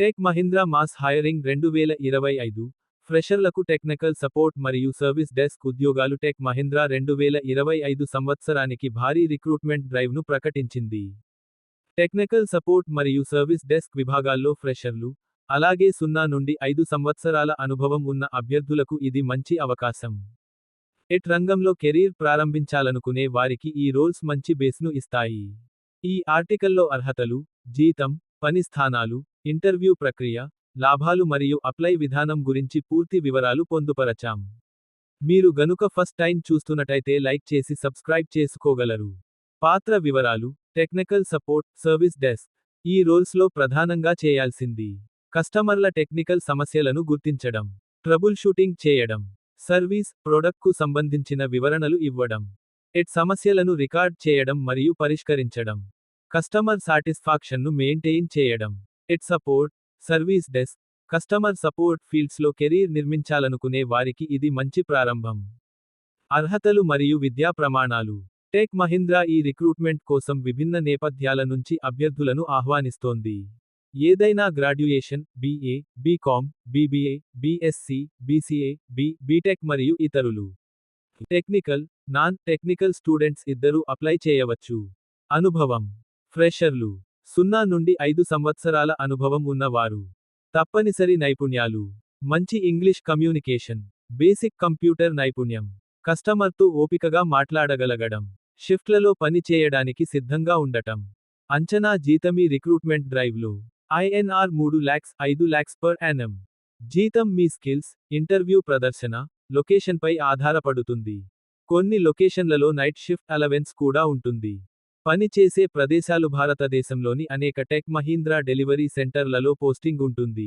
Tech Mahindra mass hiring రెండు వేల ఇరవై ఐదు. ఫ్రెషర్లకు టెక్నికల్ సపోర్ట్ మరియు సర్వీస్ డెస్క్ ఉద్యోగాలు టెక్ మహీంద్రా రెండు వేల ఇరవై ఐదు సంవత్సరానికి భారీ రిక్రూట్మెంట్ డ్రైవ్ను ప్రకటించింది. టెక్నికల్ సపోర్ట్ మరియు సర్వీస్ డెస్క్ విభాగాల్లో ఫ్రెషర్లు అలాగే సున్నా నుండి ఐదు సంవత్సరాల అనుభవం ఉన్న అభ్యర్థులకు ఇది మంచి అవకాశం. ఎట్ రంగంలో కెరీర్ ప్రారంభించాలనుకునే వారికి ఈ రోల్స్ మంచి బేస్ను ఇస్తాయి. ఈ ఆర్టికల్లో అర్హతలు జీతం పని స్థానాలు ఇంటర్వ్యూ ప్రక్రియ లాభాలు మరియు అప్లై విధానం గురించి పూర్తి వివరాలు పొందుపరచాం. మీరు గనుక ఫస్ట్ టైం చూస్తున్నట్టయితే లైక్ చేసి సబ్స్క్రైబ్ చేసుకోగలరు. పాత్ర వివరాలు టెక్నికల్ సపోర్ట్ సర్వీస్ డెస్క్. ఈ రోల్స్లో ప్రధానంగా చేయాల్సింది కస్టమర్ల టెక్నికల్ సమస్యలను గుర్తించడం ట్రబుల్ షూటింగ్ చేయడం సర్వీస్ ప్రొడక్ట్కు సంబంధించిన వివరణలు ఇవ్వడం ఎట్ సమస్యలను రికార్డ్ చేయడం మరియు పరిష్కరించడం. కస్టమర్ సాటిస్ఫాక్షన్ను మెయింటైన్ చేయడం. At support service desk customer support ఫీల్డ్స్లో career నిర్మించాలనుకునే వారికి ఇది మంచి ప్రారంభం. అర్హతలు మరియు విద్యా ప్రమాణాలు. టెక్ మహీంద్రా ఈ రిక్రూట్మెంట్ కోసం విభిన్న నేపథ్యాల నుంచి అభ్యర్థులను ఆహ్వానిస్తోంది. ఏదైనా graduation BA BCom BBA BSc BCA B BTech మరియు ఇతరులు. టెక్నికల్ నాన్ టెక్నికల్ స్టూడెంట్స్ ఇద్దరూ అప్లై చేయవచ్చు. అనుభవం. ఫ్రెషర్లు. సున్నా నుండి ఐదు సంవత్సరాల అనుభవం ఉన్నవారు. తప్పనిసరి నైపుణ్యాలు. మంచి ఇంగ్లీష్ కమ్యూనికేషన్. బేసిక్ కంప్యూటర్ నైపుణ్యం. కస్టమర్తో ఓపికగా మాట్లాడగలగడం. షిఫ్ట్లలో పని చేయడానికి సిద్ధంగా ఉండటం. అంచనా జీతమీ రిక్రూట్మెంట్ డ్రైవ్లు. ఐఎన్ఆర్ మూడు ల్యాక్స్ ఐదు ల్యాక్స్ పర్ యానం. జీతం మీ స్కిల్స్ ఇంటర్వ్యూ ప్రదర్శన లొకేషన్పై ఆధారపడుతుంది. కొన్ని లొకేషన్లలో నైట్ షిఫ్ట్ అలవెన్స్ కూడా ఉంటుంది. పనిచేసే ప్రదేశాలు భారతదేశంలోని అనేక టెక్ మహీంద్రా డెలివరీ సెంటర్లలో పోస్టింగ్ ఉంటుంది.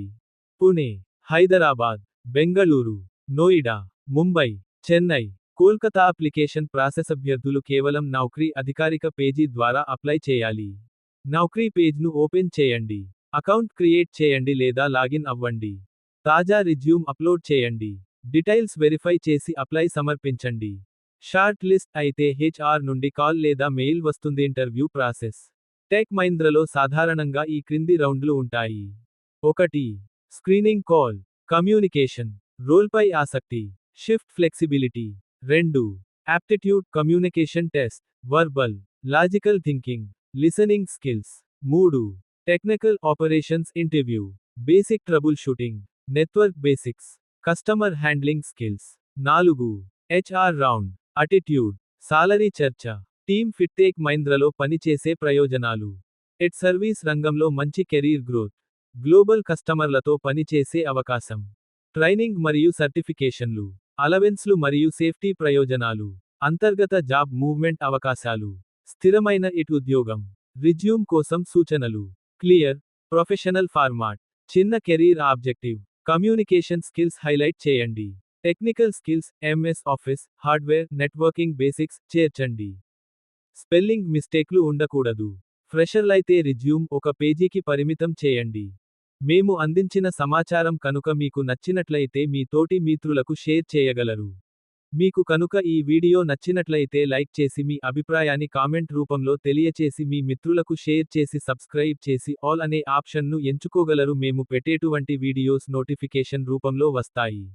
పుణే హైదరాబాద్ బెంగళూరు నోయిడా ముంబై చెన్నై కోల్కతా అప్లికేషన్ ప్రాసెస్ అభ్యర్థులు కేవలం నౌకరీ అధికారిక పేజీ ద్వారా అప్లై చేయాలి. నౌకరీ పేజ్ను ఓపెన్ చేయండి. అకౌంట్ క్రియేట్ చేయండి లేదా లాగిన్ అవ్వండి. తాజా రిజ్యూమ్ అప్లోడ్ చేయండి. డీటెయిల్స్ వెరిఫై చేసి అప్లై సమర్పించండి. షార్ట్ లిస్ట్ అయితే హెచ్ఆర్ నుండి కాల్ లేదా మెయిల్ వస్తుంది ఇంటర్వ్యూ ప్రాసెస్. టెక్ మహీంద్రలో సాధారణంగా ఈ క్రింది రౌండ్లు ఉంటాయి. ఒకటి స్క్రీనింగ్ కాల్ కమ్యూనికేషన్ రోల్పై ఆసక్తి షిఫ్ట్ ఫ్లెక్సిబిలిటీ. రెండు aptitude communication test verbal logical thinking listening skills. మూడు technical operations interview basic troubleshooting network basics customer handling skills. నాలుగు హెచ్ఆర్ రౌండ్ అటిట్యూడ్ సాలరీ చర్చ. టీమ్ ఫిట్టేక్ మైంద్రలో పనిచేసే ప్రయోజనాలు. ఎట్ సర్వీస్ రంగంలో మంచి కెరీర్ గ్రోత్ గ్లోబల్ కస్టమర్లతో పనిచేసే అవకాశం. ట్రైనింగ్ మరియు సర్టిఫికేషన్లు అలవెన్స్లు మరియు సేఫ్టీ ప్రయోజనాలు. అంతర్గత జాబ్ మూవ్మెంట్ అవకాశాలు. స్థిరమైన ఇట్ ఉద్యోగం. రిజ్యూమ్ కోసం సూచనలు. క్లియర్ ప్రొఫెషనల్ ఫార్మాట్ చిన్న career objective communication skills highlight చేయండి. Technical skills MS office hardware networking basics చేర్చండి. స్పెల్లింగ్ మిస్టేక్లు ఉండకూడదు. ఫ్రెషర్లైతే రిజ్యూమ్ ఒక పేజీకి పరిమితం చేయండి. మేము అందించిన సమాచారం కనుక మీకు నచ్చినట్లయితే మీ తోటి మిత్రులకు షేర్ చేయగలరు. మీకు కనుక ఈ వీడియో నచ్చినట్లయితే లైక్ చేసి మీ అభిప్రాయాన్ని కామెంట్ రూపంలో తెలియచేసి మీ మిత్రులకు షేర్ చేసి సబ్స్క్రైబ్ చేసి ఆల్ అనే ఆప్షన్ను ఎంచుకోగలరు. మేము పెట్టేటువంటి వీడియోస్ నోటిఫికేషన్ రూపంలో వస్తాయి.